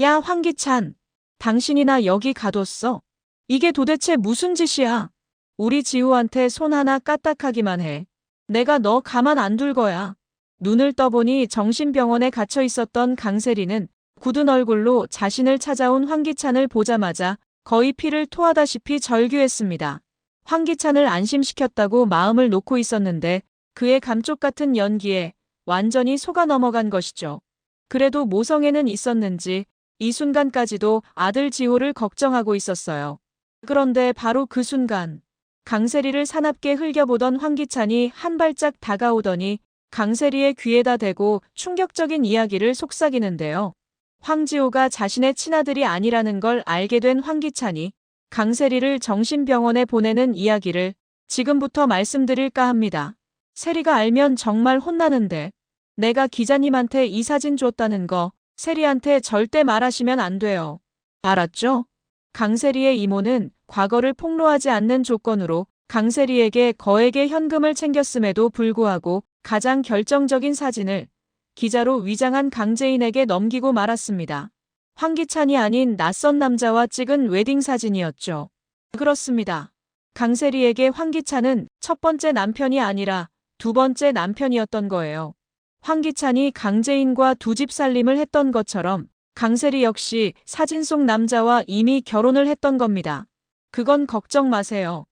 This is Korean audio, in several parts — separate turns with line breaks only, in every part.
야, 황기찬. 당신이나 여기 가뒀어. 이게 도대체 무슨 짓이야? 우리 지우한테 손 하나 까딱하기만 해. 내가 너 가만 안 둘 거야. 눈을 떠보니 정신병원에 갇혀 있었던 강세리는 굳은 얼굴로 자신을 찾아온 황기찬을 보자마자 거의 피를 토하다시피 절규했습니다. 황기찬을 안심시켰다고 마음을 놓고 있었는데 그의 감쪽 같은 연기에 완전히 속아 넘어간 것이죠. 그래도 모성애는 있었는지 이 순간까지도 아들 지호를 걱정하고 있었어요. 그런데 바로 그 순간 강세리를 사납게 흘겨보던 황기찬이 한 발짝 다가오더니 강세리의 귀에다 대고 충격적인 이야기를 속삭이는데요. 황지호가 자신의 친아들이 아니라는 걸 알게 된 황기찬이 강세리를 정신병원에 보내는 이야기를 지금부터 말씀드릴까 합니다. 세리가 알면 정말 혼나는데 내가 기자님한테 이 사진 줬다는 거 세리한테 절대 말하시면 안 돼요. 알았죠? 강세리의 이모는 과거를 폭로하지 않는 조건으로 강세리에게 거액의 현금을 챙겼음에도 불구하고 가장 결정적인 사진을 기자로 위장한 강재인에게 넘기고 말았습니다. 황기찬이 아닌 낯선 남자와 찍은 웨딩 사진이었죠. 그렇습니다. 강세리에게 황기찬은 첫 번째 남편이 아니라 두 번째 남편이었던 거예요. 황기찬이 강재인과 두 집 살림을 했던 것처럼 강세리 역시 사진 속 남자와 이미 결혼을 했던 겁니다. 그건 걱정 마세요.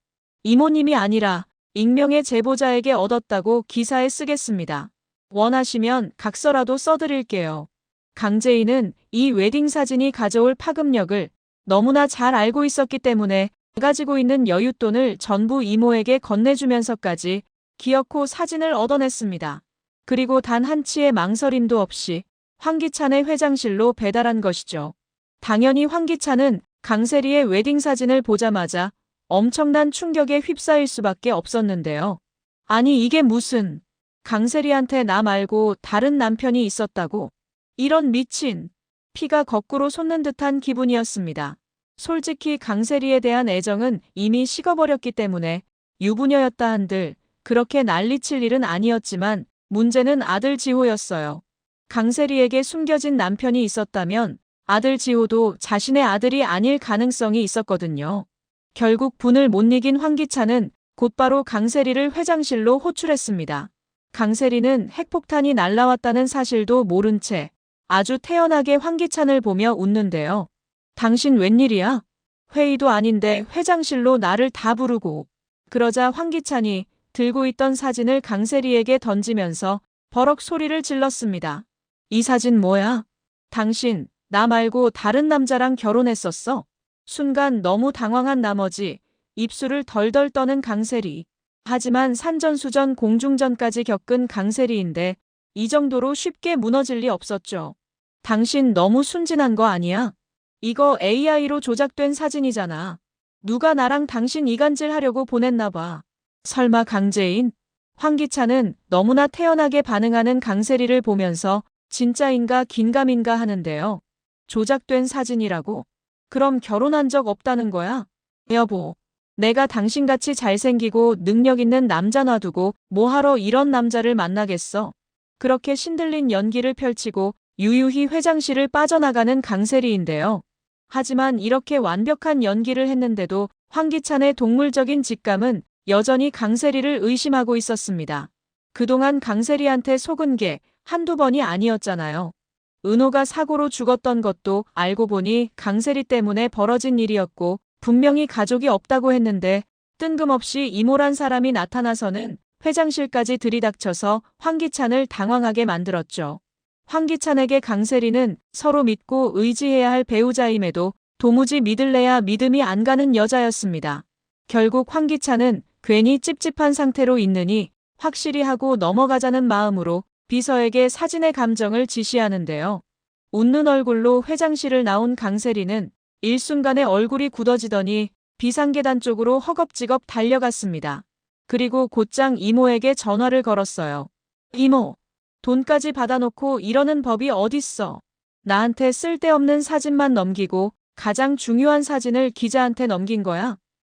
이모님이 아니라 익명의 제보자에게 얻었다고 기사에 쓰겠습니다. 원하시면 각서라도 써드릴게요. 강재인은 이 웨딩 사진이 가져올 파급력을 너무나 잘 알고 있었기 때문에 가지고 있는 여윳돈을 전부 이모에게 건네주면서까지 기어코 사진을 얻어냈습니다. 그리고 단 한 치의 망설임도 없이 황기찬의 회장실로 배달한 것이죠. 당연히 황기찬은 강세리의 웨딩 사진을 보자마자 엄청난 충격에 휩싸일 수밖에 없었는데요. 아니 이게 무슨 강세리한테 나 말고 다른 남편이 있었다고 이런 미친 피가 거꾸로 솟는 듯한 기분이었습니다. 솔직히 강세리에 대한 애정은 이미 식어버렸기 때문에 유부녀였다 한들 그렇게 난리칠 일은 아니었지만 문제는 아들 지호였어요. 강세리에게 숨겨진 남편이 있었다면 아들 지호도 자신의 아들이 아닐 가능성이 있었거든요. 결국 분을 못 이긴 황기찬은 곧바로 강세리를 회장실로 호출했습니다. 강세리는 핵폭탄이 날라왔다는 사실도 모른 채 아주 태연하게 황기찬을 보며 웃는데요. 당신 웬일이야? 회의도 아닌데 회장실로 나를 다 부르고. 그러자 황기찬이 들고 있던 사진을 강세리에게 던지면서 버럭 소리를 질렀습니다. 이 사진 뭐야? 당신, 나 말고 다른 남자랑 결혼했었어? 순간 너무 당황한 나머지 입술을 덜덜 떠는 강세리. 하지만 산전수전 공중전까지 겪은 강세리인데 이 정도로 쉽게 무너질 리 없었죠. 당신 너무 순진한 거 아니야? 이거 AI로 조작된 사진이잖아. 누가 나랑 당신 이간질 하려고 보냈나 봐. 설마 강재인? 황기찬은 너무나 태연하게 반응하는 강세리를 보면서 진짜인가 긴가민가 하는데요. 조작된 사진이라고? 그럼 결혼한 적 없다는 거야? 여보, 내가 당신같이 잘생기고 능력 있는 남자 놔두고 뭐하러 이런 남자를 만나겠어? 그렇게 신들린 연기를 펼치고 유유히 회장실을 빠져나가는 강세리인데요. 하지만 이렇게 완벽한 연기를 했는데도 황기찬의 동물적인 직감은 여전히 강세리를 의심하고 있었습니다. 그동안 강세리한테 속은 게 한두 번이 아니었잖아요. 은호가 사고로 죽었던 것도 알고 보니 강세리 때문에 벌어진 일이었고 분명히 가족이 없다고 했는데 뜬금없이 이모란 사람이 나타나서는 회장실까지 들이닥쳐서 황기찬을 당황하게 만들었죠. 황기찬에게 강세리는 서로 믿고 의지해야 할 배우자임에도 도무지 믿을래야 믿음이 안 가는 여자였습니다. 결국 황기찬은 괜히 찝찝한 상태로 있느니 확실히 하고 넘어가자는 마음으로 비서에게 사진의 감정을 지시하는데요. 웃는 얼굴로 회장실을 나온 강세리는 일순간에 얼굴이 굳어지더니 비상계단 쪽으로 허겁지겁 달려갔습니다. 그리고 곧장 이모에게 전화를 걸었어요. 이모, 돈까지 받아놓고 이러는 법이 어딨어. 나한테 쓸데없는 사진만 넘기고 가장 중요한 사진을 기자한테 넘긴 거야.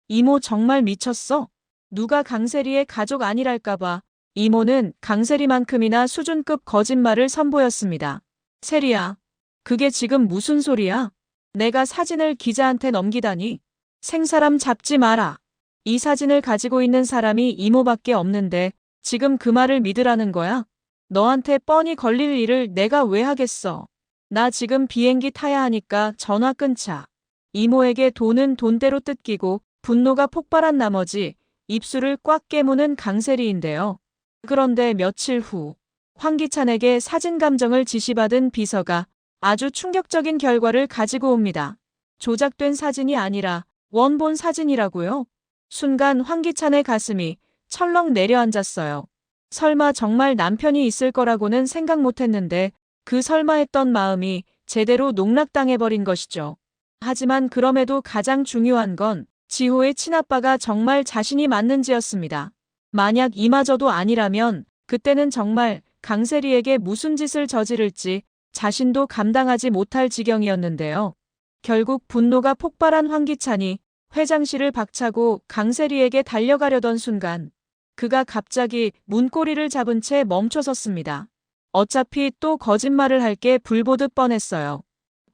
이모 정말 미쳤어? 누가 강세리의 가족 아니랄까봐 이모는 강세리만큼이나 수준급 거짓말을 선보였습니다. 세리야, 그게 지금 무슨 소리야? 내가 사진을 기자한테 넘기다니. 생사람 잡지 마라. 이 사진을 가지고 있는 사람이 이모밖에 없는데 지금 그 말을 믿으라는 거야? 너한테 뻔히 걸릴 일을 내가 왜 하겠어? 나 지금 비행기 타야 하니까 전화 끊자. 이모에게 돈은 돈대로 뜯기고 분노가 폭발한 나머지 입술을 꽉 깨무는 강세리인데요. 그런데 며칠 후 황기찬에게 사진 감정을 지시받은 비서가 아주 충격적인 결과를 가지고 옵니다. 조작된 사진이 아니라 원본 사진이라고요? 순간 황기찬의 가슴이 철렁 내려앉았어요. 설마 정말 남편이 있을 거라고는 생각 못했는데 그 설마 했던 마음이 제대로 농락당해버린 것이죠. 하지만 그럼에도 가장 중요한 건 지호의 친아빠가 정말 자신이 맞는지였습니다. 만약 이마저도 아니라면 그때는 정말 강세리에게 무슨 짓을 저지를지 자신도 감당하지 못할 지경이었는데요. 결국 분노가 폭발한 황기찬이 회장실을 박차고 강세리에게 달려가려던 순간 그가 갑자기 문고리를 잡은 채 멈춰섰습니다. 어차피 또 거짓말을 할 게 불보듯 뻔했어요.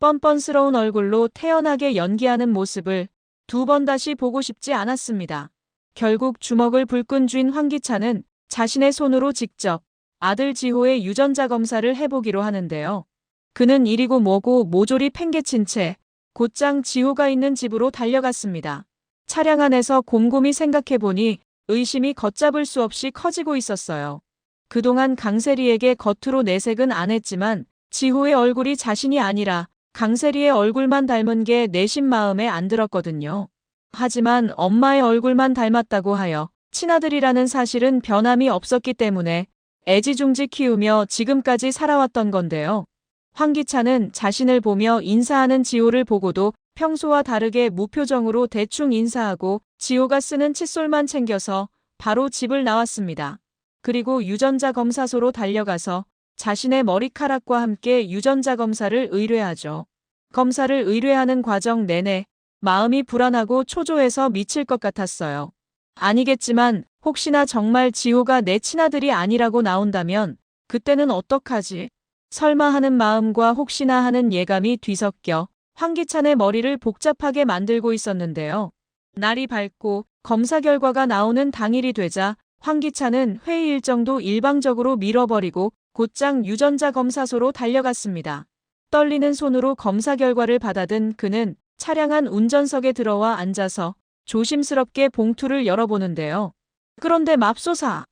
뻔뻔스러운 얼굴로 태연하게 연기하는 모습을 두 번 다시 보고 싶지 않았습니다. 결국 주먹을 불끈 쥔 황기찬은 자신의 손으로 직접 아들 지호의 유전자 검사를 해보기로 하는데요. 그는 이리고 뭐고 모조리 팽개친 채 곧장 지호가 있는 집으로 달려갔습니다. 차량 안에서 곰곰이 생각해보니 의심이 걷잡을 수 없이 커지고 있었어요. 그동안 강세리에게 겉으로 내색은 안 했지만 지호의 얼굴이 자신이 아니라 강세리의 얼굴만 닮은 게 내심 마음에 안 들었거든요. 하지만 엄마의 얼굴만 닮았다고 하여 친아들이라는 사실은 변함이 없었기 때문에 애지중지 키우며 지금까지 살아왔던 건데요. 황기찬은 자신을 보며 인사하는 지호를 보고도 평소와 다르게 무표정으로 대충 인사하고 지호가 쓰는 칫솔만 챙겨서 바로 집을 나왔습니다. 그리고 유전자 검사소로 달려가서 자신의 머리카락과 함께 유전자 검사를 의뢰하죠. 검사를 의뢰하는 과정 내내 마음이 불안하고 초조해서 미칠 것 같았어요. 아니겠지만 혹시나 정말 지호가 내 친아들이 아니라고 나온다면 그때는 어떡하지? 설마 하는 마음과 혹시나 하는 예감이 뒤섞여 황기찬의 머리를 복잡하게 만들고 있었는데요. 날이 밝고 검사 결과가 나오는 당일이 되자 황기찬은 회의 일정도 일방적으로 밀어버리고 곧장 유전자 검사소로 달려갔습니다. 떨리는 손으로 검사 결과를 받아든 그는 차량 안 운전석에 들어와 앉아서 조심스럽게 봉투를 열어보는데요. 그런데 맙소사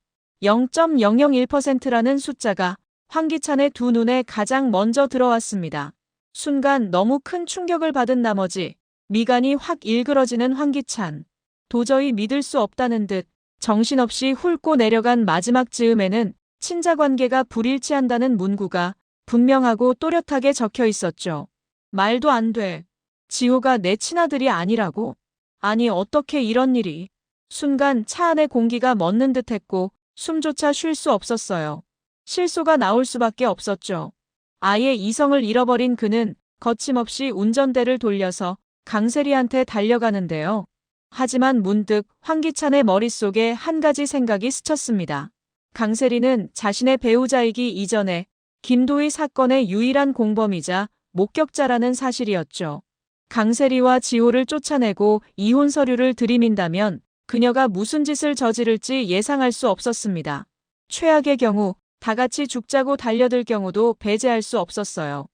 0.001%라는 숫자가 황기찬의 두 눈에 가장 먼저 들어왔습니다. 순간 너무 큰 충격을 받은 나머지 미간이 확 일그러지는 황기찬. 도저히 믿을 수 없다는 듯 정신없이 훑고 내려간 마지막 즈음에는 친자 관계가 불일치한다는 문구가 분명하고 또렷하게 적혀 있었죠. 말도 안 돼. 지호가 내 친아들이 아니라고? 아니 어떻게 이런 일이. 순간 차 안의 공기가 멎는 듯 했고 숨조차 쉴 수 없었어요. 실소가 나올 수밖에 없었죠. 아예 이성을 잃어버린 그는 거침없이 운전대를 돌려서 강세리한테 달려가는데요. 하지만 문득 황기찬의 머릿속에 한 가지 생각이 스쳤습니다. 강세리는 자신의 배우자이기 이전에 김도희 사건의 유일한 공범이자 목격자라는 사실이었죠. 강세리와 지호를 쫓아내고 이혼 서류를 들이민다면 그녀가 무슨 짓을 저지를지 예상할 수 없었습니다. 최악의 경우 다 같이 죽자고 달려들 경우도 배제할 수 없었어요.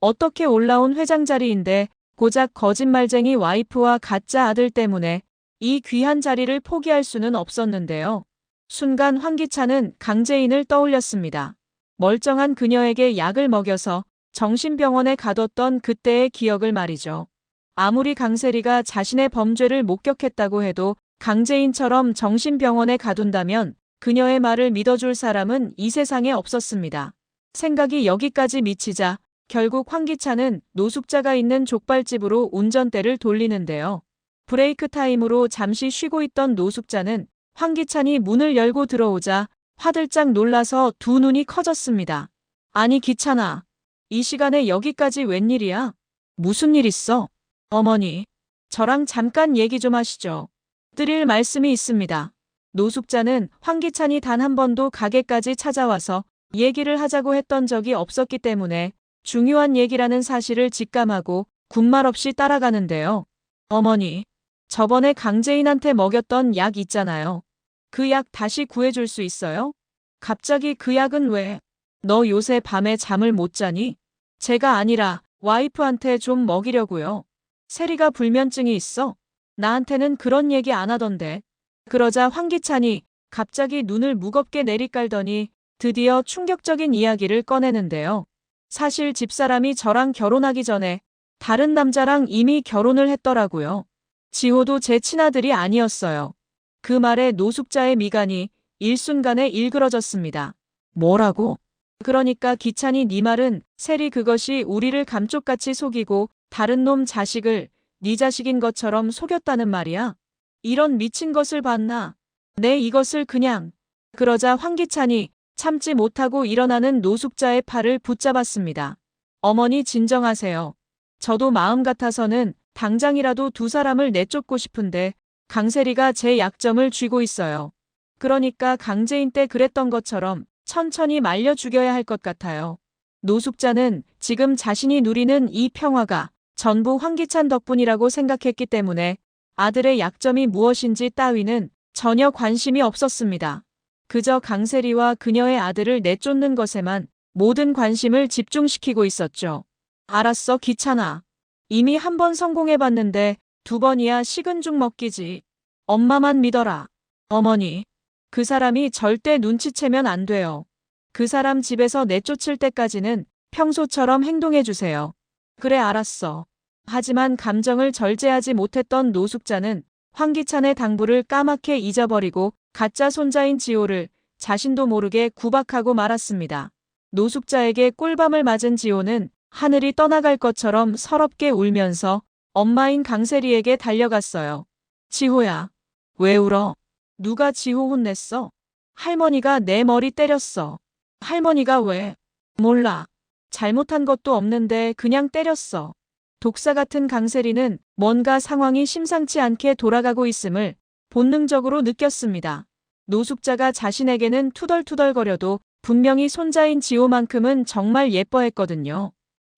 어떻게 올라온 회장 자리인데 고작 거짓말쟁이 와이프와 가짜 아들 때문에 이 귀한 자리를 포기할 수는 없었는데요. 순간 황기찬은 강재인을 떠올렸습니다. 멀쩡한 그녀에게 약을 먹여서 정신병원에 가뒀던 그때의 기억을 말이죠. 아무리 강세리가 자신의 범죄를 목격했다고 해도 강재인처럼 정신병원에 가둔다면 그녀의 말을 믿어줄 사람은 이 세상에 없었습니다. 생각이 여기까지 미치자 결국 황기찬은 노숙자가 있는 족발집으로 운전대를 돌리는데요. 브레이크 타임으로 잠시 쉬고 있던 노숙자는 황기찬이 문을 열고 들어오자 화들짝 놀라서 두 눈이 커졌습니다. 아니 기찬아. 이 시간에 여기까지 웬일이야? 무슨 일 있어? 어머니. 저랑 잠깐 얘기 좀 하시죠. 드릴 말씀이 있습니다. 노숙자는 황기찬이 단 한 번도 가게까지 찾아와서 얘기를 하자고 했던 적이 없었기 때문에 중요한 얘기라는 사실을 직감하고 군말 없이 따라가는데요. 어머니, 저번에 강재인한테 먹였던 약 있잖아요. 그 약 다시 구해줄 수 있어요? 갑자기 그 약은 왜? 너 요새 밤에 잠을 못 자니? 제가 아니라 와이프한테 좀 먹이려고요. 세리가 불면증이 있어? 나한테는 그런 얘기 안 하던데. 그러자 황기찬이 갑자기 눈을 무겁게 내리깔더니 드디어 충격적인 이야기를 꺼내는데요. 사실 집사람이 저랑 결혼하기 전에 다른 남자랑 이미 결혼을 했더라고요. 지호도 제 친아들이 아니었어요. 그 말에 노숙자의 미간이 일순간에 일그러졌습니다. 뭐라고? 그러니까 기찬이 네 말은 세리 그것이 우리를 감쪽같이 속이고 다른 놈 자식을 네 자식인 것처럼 속였다는 말이야. 이런 미친 것을 봤나? 내 이것을 그냥. 그러자 황기찬이 참지 못하고 일어나는 노숙자의 팔을 붙잡았습니다. 어머니 진정하세요. 저도 마음 같아서는 당장이라도 두 사람을 내쫓고 싶은데 강세리가 제 약점을 쥐고 있어요. 그러니까 강재인 때 그랬던 것처럼 천천히 말려 죽여야 할 것 같아요. 노숙자는 지금 자신이 누리는 이 평화가 전부 황기찬 덕분이라고 생각했기 때문에 아들의 약점이 무엇인지 따위는 전혀 관심이 없었습니다. 그저 강세리와 그녀의 아들을 내쫓는 것에만 모든 관심을 집중시키고 있었죠. 알았어, 귀찮아. 이미 한 번 성공해봤는데 두 번이야 식은 죽 먹기지. 엄마만 믿어라. 어머니. 그 사람이 절대 눈치채면 안 돼요. 그 사람 집에서 내쫓을 때까지는 평소처럼 행동해주세요. 그래, 알았어. 하지만 감정을 절제하지 못했던 노숙자는 황기찬의 당부를 까맣게 잊어버리고 가짜 손자인 지호를 자신도 모르게 구박하고 말았습니다. 노숙자에게 꿀밤을 맞은 지호는 하늘이 떠나갈 것처럼 서럽게 울면서 엄마인 강세리에게 달려갔어요. 지호야, 왜 울어? 누가 지호 혼냈어? 할머니가 내 머리 때렸어. 할머니가 왜? 몰라. 잘못한 것도 없는데 그냥 때렸어. 독사 같은 강세리는 뭔가 상황이 심상치 않게 돌아가고 있음을 본능적으로 느꼈습니다. 노숙자가 자신에게는 투덜투덜거려도 분명히 손자인 지호만큼은 정말 예뻐했거든요.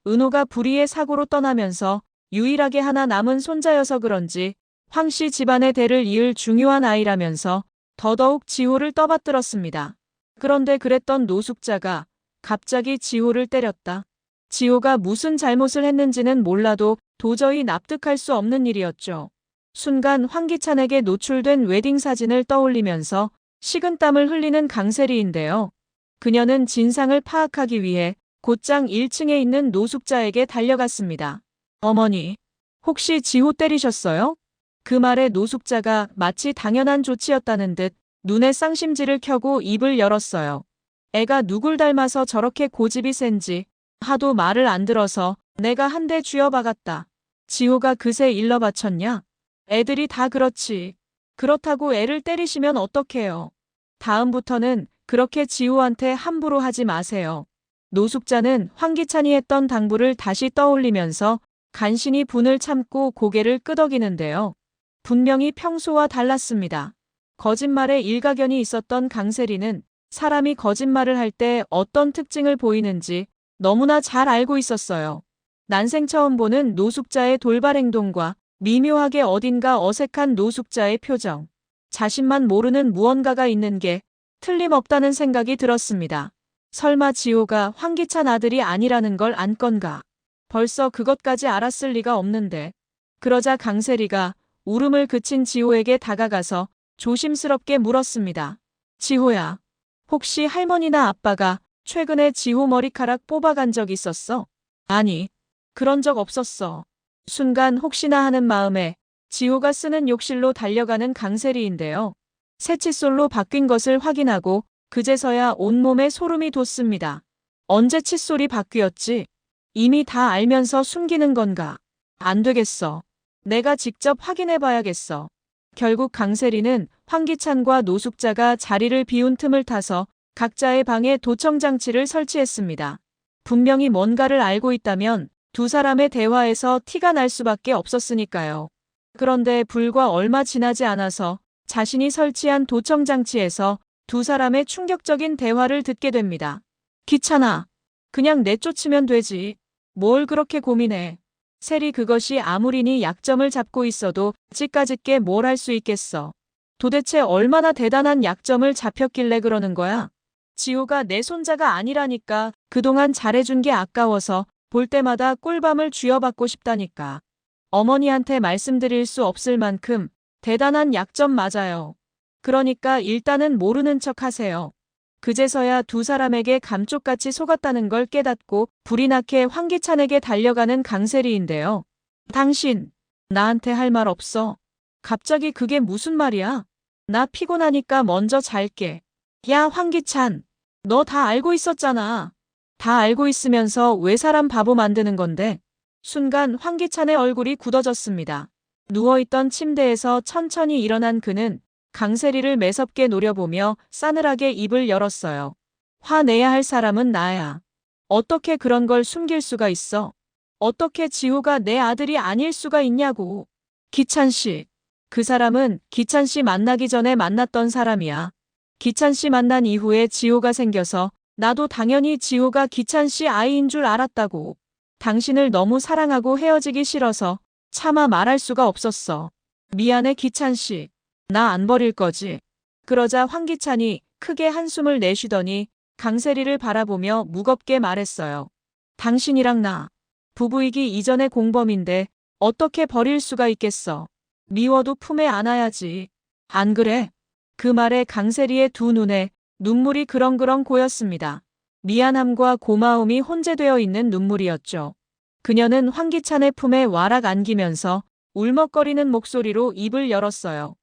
은호가 불의의 사고로 떠나면서 유일하게 하나 남은 손자여서 그런지 황 씨 집안의 대를 이을 중요한 아이라면서 더더욱 지호를 떠받들었습니다. 그런데 그랬던 노숙자가 갑자기 지호를 때렸다. 지호가 무슨 잘못을 했는지는 몰라도 도저히 납득할 수 없는 일이었죠. 순간 황기찬에게 노출된 웨딩 사진을 떠올리면서 식은땀을 흘리는 강세리인데요. 그녀는 진상을 파악하기 위해 곧장 1층에 있는 노숙자에게 달려갔습니다. 어머니, 혹시 지호 때리셨어요? 그 말에 노숙자가 마치 당연한 조치였다는 듯 눈에 쌍심지를 켜고 입을 열었어요. 애가 누굴 닮아서 저렇게 고집이 센지 하도 말을 안 들어서 내가 한 대 쥐어박았다. 지호가 그새 일러 바쳤냐? 애들이 다 그렇지. 그렇다고 애를 때리시면 어떡해요. 다음부터는 그렇게 지호한테 함부로 하지 마세요. 노숙자는 황기찬이 했던 당부를 다시 떠올리면서 간신히 분을 참고 고개를 끄덕이는데요. 분명히 평소와 달랐습니다. 거짓말에 일가견이 있었던 강세리는 사람이 거짓말을 할 때 어떤 특징을 보이는지 너무나 잘 알고 있었어요. 난생 처음 보는 노숙자의 돌발 행동과 미묘하게 어딘가 어색한 노숙자의 표정. 자신만 모르는 무언가가 있는 게 틀림없다는 생각이 들었습니다. 설마 지호가 황기찬 아들이 아니라는 걸 안 건가? 벌써 그것까지 알았을 리가 없는데. 그러자 강세리가 울음을 그친 지호에게 다가가서 조심스럽게 물었습니다. 지호야, 혹시 할머니나 아빠가 최근에 지호 머리카락 뽑아간 적 있었어? 아니, 그런 적 없었어. 순간 혹시나 하는 마음에 지호가 쓰는 욕실로 달려가는 강세리인데요. 새 칫솔로 바뀐 것을 확인하고 그제서야 온몸에 소름이 돋습니다. 언제 칫솔이 바뀌었지? 이미 다 알면서 숨기는 건가? 안 되겠어. 내가 직접 확인해 봐야겠어. 결국 강세리는 황기찬과 노숙자가 자리를 비운 틈을 타서 각자의 방에 도청 장치를 설치했습니다. 분명히 뭔가를 알고 있다면 두 사람의 대화에서 티가 날 수밖에 없었으니까요. 그런데 불과 얼마 지나지 않아서 자신이 설치한 도청 장치에서 두 사람의 충격적인 대화를 듣게 됩니다. 귀찮아. 그냥 내쫓으면 되지. 뭘 그렇게 고민해. 셀이 그것이 아무리니 약점을 잡고 있어도 찌까짓게 뭘 할 수 있겠어. 도대체 얼마나 대단한 약점을 잡혔길래 그러는 거야? 지호가 내 손자가 아니라니까 그동안 잘해준 게 아까워서 볼 때마다 꿀밤을 쥐어받고 싶다니까. 어머니한테 말씀드릴 수 없을 만큼 대단한 약점 맞아요. 그러니까 일단은 모르는 척 하세요. 그제서야 두 사람에게 감쪽같이 속았다는 걸 깨닫고 불이 나게 황기찬에게 달려가는 강세리인데요. 당신, 나한테 할 말 없어. 갑자기 그게 무슨 말이야? 나 피곤하니까 먼저 잘게. 야, 황기찬. 너 다 알고 있었잖아. 다 알고 있으면서 왜 사람 바보 만드는 건데? 순간 황기찬의 얼굴이 굳어졌습니다. 누워있던 침대에서 천천히 일어난 그는 강세리를 매섭게 노려보며 싸늘하게 입을 열었어요. 화내야 할 사람은 나야. 어떻게 그런 걸 숨길 수가 있어? 어떻게 지호가 내 아들이 아닐 수가 있냐고. 기찬 씨. 그 사람은 기찬 씨 만나기 전에 만났던 사람이야. 기찬 씨 만난 이후에 지호가 생겨서 나도 당연히 지호가 기찬 씨 아이인 줄 알았다고. 당신을 너무 사랑하고 헤어지기 싫어서 차마 말할 수가 없었어. 미안해 기찬 씨. 나 안 버릴 거지. 그러자 황기찬이 크게 한숨을 내쉬더니 강세리를 바라보며 무겁게 말했어요. 당신이랑 나. 부부이기 이전의 공범인데 어떻게 버릴 수가 있겠어. 미워도 품에 안아야지. 안 그래? 그 말에 강세리의 두 눈에 눈물이 그렁그렁 고였습니다. 미안함과 고마움이 혼재되어 있는 눈물이었죠. 그녀는 황기찬의 품에 와락 안기면서 울먹거리는 목소리로 입을 열었어요.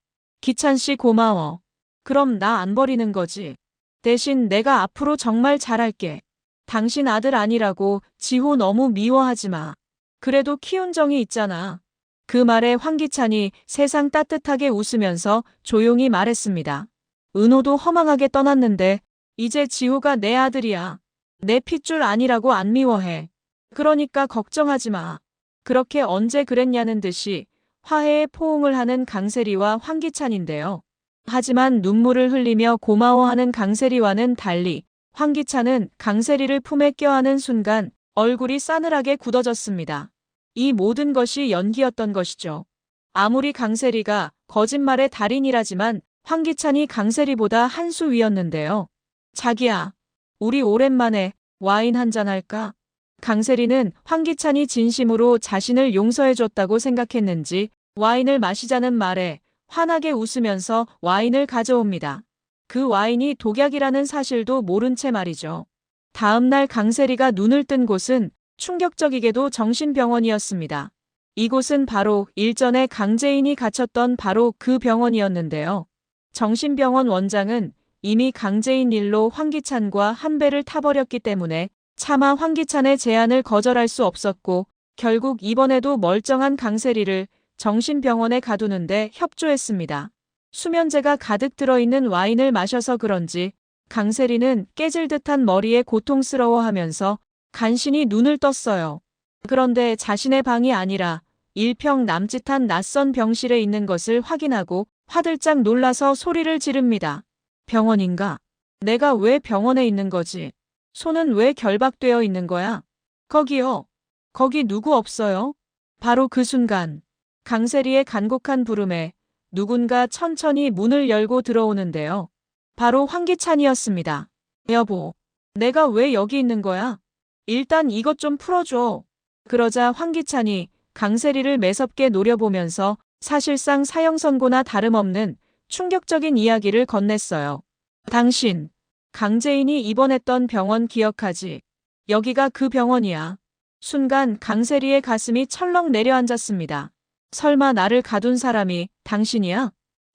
기찬 씨 고마워. 그럼 나 안 버리는 거지. 대신 내가 앞으로 정말 잘할게. 당신 아들 아니라고 지호 너무 미워하지 마. 그래도 키운 정이 있잖아. 그 말에 황기찬이 세상 따뜻하게 웃으면서 조용히 말했습니다. 은호도 허망하게 떠났는데 이제 지호가 내 아들이야. 내 핏줄 아니라고 안 미워해. 그러니까 걱정하지 마. 그렇게 언제 그랬냐는 듯이 화해의 포옹을 하는 강세리와 황기찬인데요. 하지만 눈물을 흘리며 고마워하는 강세리와는 달리 황기찬은 강세리를 품에 껴안은 순간 얼굴이 싸늘하게 굳어졌습니다. 이 모든 것이 연기였던 것이죠. 아무리 강세리가 거짓말의 달인이라지만 황기찬이 강세리보다 한 수 위였는데요. 자기야, 우리 오랜만에 와인 한잔 할까? 강세리는 황기찬이 진심으로 자신을 용서해줬다고 생각했는지 와인을 마시자는 말에 환하게 웃으면서 와인을 가져옵니다. 그 와인이 독약이라는 사실도 모른 채 말이죠. 다음날 강세리가 눈을 뜬 곳은 충격적이게도 정신병원이었습니다. 이곳은 바로 일전에 강재인이 갇혔던 바로 그 병원이었는데요. 정신병원 원장은 이미 강재인 일로 황기찬과 한 배를 타버렸기 때문에 차마 황기찬의 제안을 거절할 수 없었고 결국 이번에도 멀쩡한 강세리를 정신병원에 가두는데 협조했습니다. 수면제가 가득 들어있는 와인을 마셔서 그런지 강세리는 깨질 듯한 머리에 고통스러워하면서 간신히 눈을 떴어요. 그런데 자신의 방이 아니라 일평 남짓한 낯선 병실에 있는 것을 확인하고 화들짝 놀라서 소리를 지릅니다. 병원인가? 내가 왜 병원에 있는 거지? 손은 왜 결박되어 있는 거야? 거기요. 거기 누구 없어요? 바로 그 순간 강세리의 간곡한 부름에 누군가 천천히 문을 열고 들어오는데요. 바로 황기찬이었습니다. 여보, 내가 왜 여기 있는 거야? 일단 이것 좀 풀어줘. 그러자 황기찬이 강세리를 매섭게 노려보면서 사실상 사형 선고나 다름없는 충격적인 이야기를 건넸어요. 당신, 강재인이 입원했던 병원 기억하지? 여기가 그 병원이야. 순간 강세리의 가슴이 철렁 내려앉았습니다. 설마 나를 가둔 사람이 당신이야?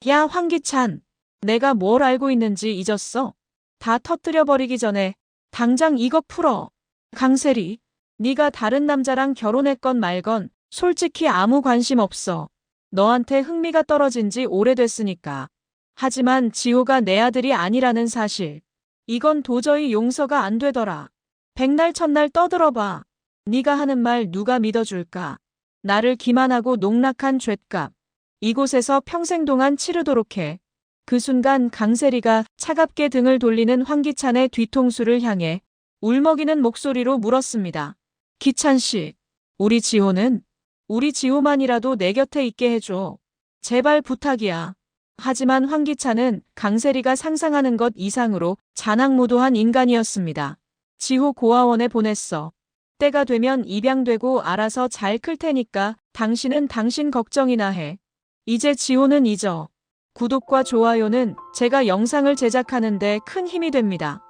야 황기찬, 내가 뭘 알고 있는지 잊었어? 다 터뜨려버리기 전에 당장 이거 풀어. 강세리, 네가 다른 남자랑 결혼했건 말건 솔직히 아무 관심 없어. 너한테 흥미가 떨어진 지 오래됐으니까. 하지만 지호가 내 아들이 아니라는 사실. 이건 도저히 용서가 안 되더라. 백날 첫날 떠들어봐. 네가 하는 말 누가 믿어줄까. 나를 기만하고 농락한 죗값. 이곳에서 평생 동안 치르도록 해. 그 순간 강세리가 차갑게 등을 돌리는 황기찬의 뒤통수를 향해 울먹이는 목소리로 물었습니다. 기찬 씨, 우리 지호는 우리 지호만이라도 내 곁에 있게 해줘. 제발 부탁이야. 하지만 황기찬은 강세리가 상상하는 것 이상으로 잔악무도한 인간이었습니다. 지호 고아원에 보냈어. 때가 되면 입양되고 알아서 잘 클 테니까 당신은 당신 걱정이나 해. 이제 지호는 잊어. 구독과 좋아요는 제가 영상을 제작하는데 큰 힘이 됩니다.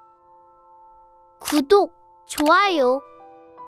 구독, 좋아요